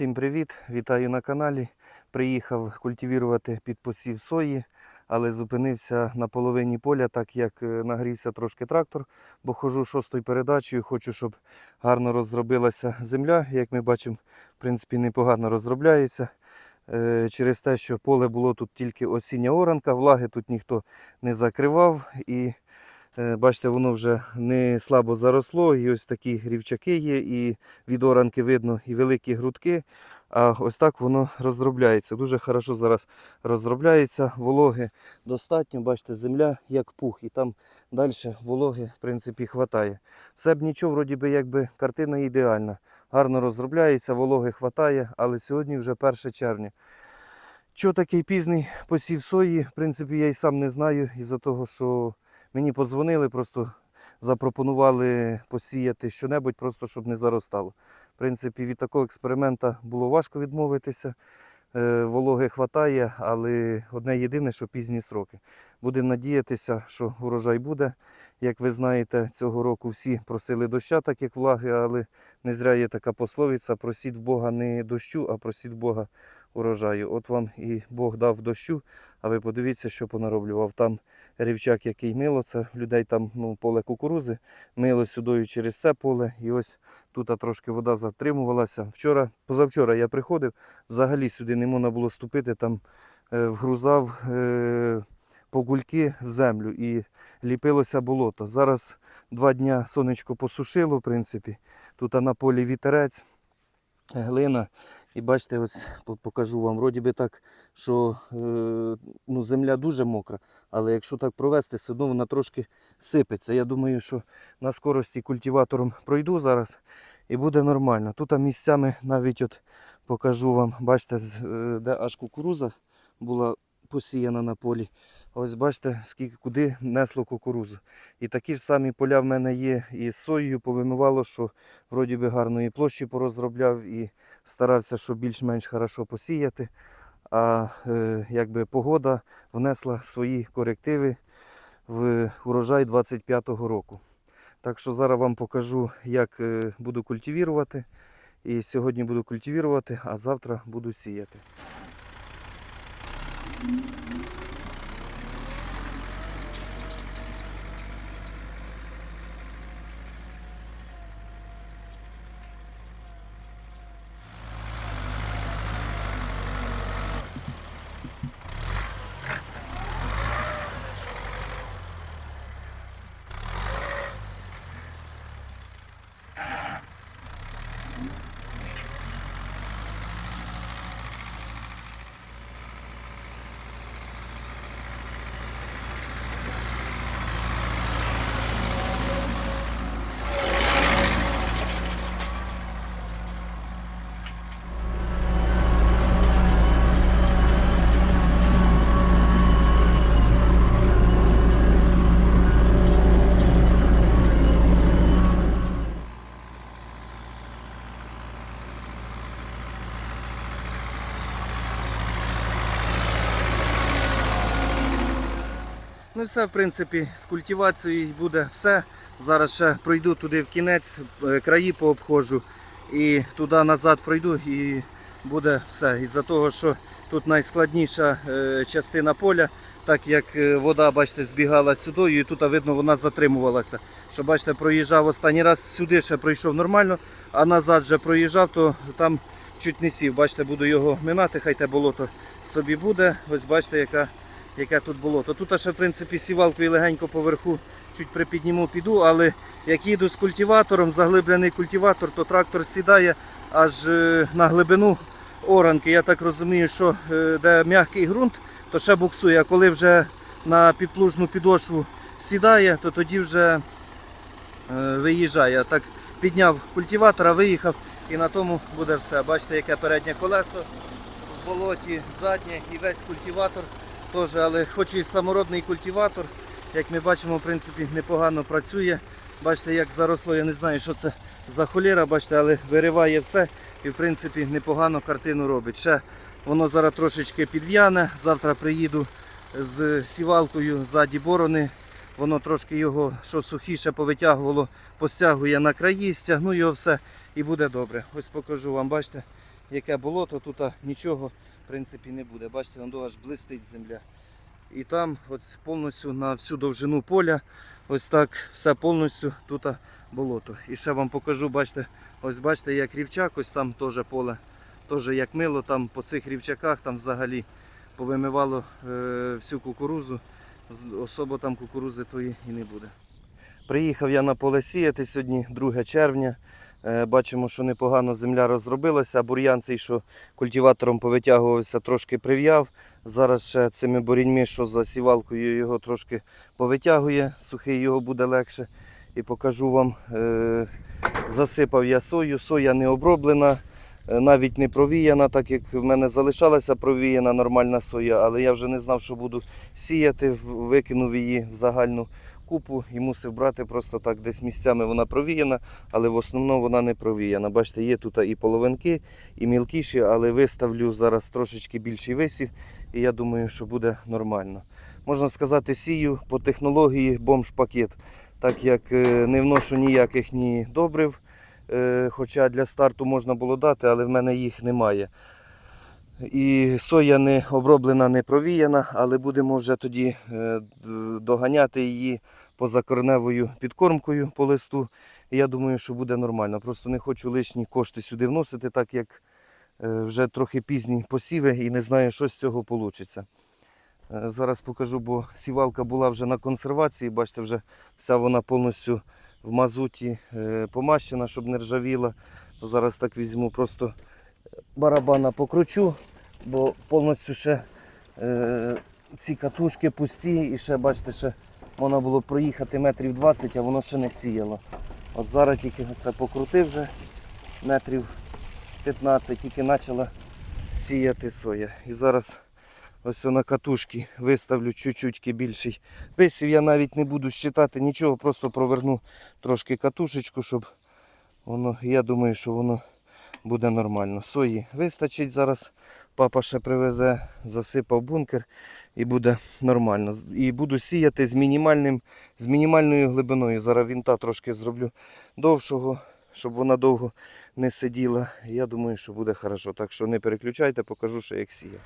Всім привіт! Вітаю на каналі. Приїхав культивувати під посів сої, але зупинився на половині поля, так як е, нагрівся трошки трактор, бо хожу шостою передачею. Хочу, щоб гарно розробилася земля. Як ми бачимо, в принципі, непогано розробляється. Е, Через те, що поле було тут тільки осіння оранка, влаги тут ніхто не закривав. І Бачите, воно вже не слабо заросло, і ось такі рівчаки є, і від оранки видно і великі грудки. А ось так воно розробляється. Дуже хорошо зараз розробляється. Вологи достатньо. Бачите, земля як пух, і там далі вологи в принципі хватає. Все б нічого, вроді би, якби картина ідеальна. Гарно розробляється, вологи хватає, але сьогодні вже 1 червня. Що такий пізній посів сої, в принципі, я і сам не знаю, із-за того, що Мені подзвонили, просто запропонували посіяти щонебудь, просто щоб не заростало. В принципі, від такого експеримента було важко відмовитися. Е, Вологи хватає, але одне єдине, що пізні сроки. Будемо надіятися, що урожай буде. Як ви знаєте, цього року всі просили доща, так як влаги, але не зря є така пословиця: просіть в Бога не дощу, а просіть в Бога урожаю. От вам і Бог дав дощу, а ви подивіться, що понароблював. Там рівчак, який мило, це людей там ну, поле кукурузи, мило сюди через це поле. І ось тут трошки вода затримувалася. Вчора, позавчора я приходив, взагалі сюди не можна було ступити, там е, вгрузав е, погульки в землю і ліпилося болото. Зараз два дня сонечко посушило, в принципі. Тут на полі вітерець, глина. І бачите, ось покажу вам, вроді би так, що е, ну, земля дуже мокра, але якщо так провести, все одно вона трошки сипеться. Я думаю, що на скорості культиватором пройду зараз і буде нормально. Тут місцями навіть от покажу вам, бачите, е, де аж кукуруза була посіяна на полі. Ось бачите, скільки куди несло кукурузу. І такі ж самі поля в мене є і з соєю повимивало, що вроді би гарної площі порозробляв і старався, щоб більш-менш хорошо посіяти. А е, якби погода внесла свої корективи в урожай 25-го року. Так що зараз вам покажу, як е, буду культивувати. І сьогодні буду культивувати, а завтра буду сіяти. Ну і все, в принципі, з культивацією буде все. Зараз ще пройду туди в кінець, е, краї пообходжу і туди назад пройду і буде все. Із-за того, що тут найскладніша е, частина поля, так як е, вода, бачите, збігала сюди, і тут видно, вона затримувалася. Що бачите, проїжджав останній раз сюди ще пройшов нормально, а назад вже проїжджав, то там чуть не сів. Бачите, буду його минати, хай те болото собі буде. Ось бачите, яка яке тут болото. Тут ще в принципі сівалкою легенько поверху чуть припідніму піду, але як їду з культиватором, заглиблений культиватор, то трактор сідає аж е, на глибину оранки. Я так розумію, що е, де м'який ґрунт, то ще буксує. А коли вже на підплужну підошву сідає, то тоді вже е, виїжджає. Так підняв культиватора, виїхав і на тому буде все. Бачите, яке переднє колесо в болоті, заднє і весь культиватор теж, але хоч і саморобний культиватор, як ми бачимо, в принципі, непогано працює. Бачите, як заросло, я не знаю, що це за холєра, бачите, але вириває все і в принципі непогано картину робить. Ще воно зараз трошечки підв'яне. Завтра приїду з сівалкою ззаді борони. Воно трошки його, що сухіше повитягувало, постягує на краї, стягну його все і буде добре. Ось покажу вам, бачите, яке болото, тут нічого принципі не буде. Бачите, воно аж блистить земля. І там ось повністю на всю довжину поля, ось так все повністю тут болото. І ще вам покажу, бачите, ось бачите, як рівчак, ось там теж поле, теж як мило, там по цих рівчаках там взагалі повимивало е, всю кукурузу. Особо там кукурузи тої і не буде. Приїхав я на поле сіяти сьогодні 2 червня. Е, Бачимо, що непогано земля розробилася. Бур'ян цей, що культиватором повитягувався, трошки прив'яв. Зараз ще цими боріньми, що за сівалкою його трошки повитягує, сухий його буде легше. І покажу вам, е, засипав я сою, соя не оброблена, е, навіть не провіяна, так як в мене залишалася провіяна нормальна соя, але я вже не знав, що буду сіяти, викинув її в загальну купу і мусив брати просто так, десь місцями вона провіяна, але в основному вона не провіяна. Бачите, є тут і половинки, і мілкіші, але виставлю зараз трошечки більший висів, і я думаю, що буде нормально. Можна сказати, сію по технології бомж-пакет, так як е, не вношу ніяких ні добрив, е, хоча для старту можна було дати, але в мене їх немає. І соя не оброблена, не провіяна, але будемо вже тоді е, доганяти її позакорневою підкормкою по листу. І я думаю, що буде нормально. Просто не хочу лишні кошти сюди вносити, так як е, вже трохи пізні посіви і не знаю, що з цього вийде. Зараз покажу, бо сівалка була вже на консервації. Бачите, вже вся вона повністю в мазуті е, помащена, щоб не ржавіла. Зараз так візьму, просто барабана покручу, бо повністю ще е, ці катушки пусті і ще, бачите, ще можна було проїхати метрів 20, а воно ще не сіяло. От зараз тільки це покрутив вже метрів 15, тільки почала сіяти соя. І зараз ось на катушки виставлю чуть-чуть більший висів. Я навіть не буду щитати нічого, просто проверну трошки катушечку, щоб воно, я думаю, що воно буде нормально. Сої вистачить зараз. Папа ще привезе, засипав бункер і буде нормально. І буду сіяти з, мінімальним, з мінімальною глибиною. Зараз вінта трошки зроблю довшого, щоб вона довго не сиділа. Я думаю, що буде хорошо. Так що не переключайте, покажу, що як сіяти.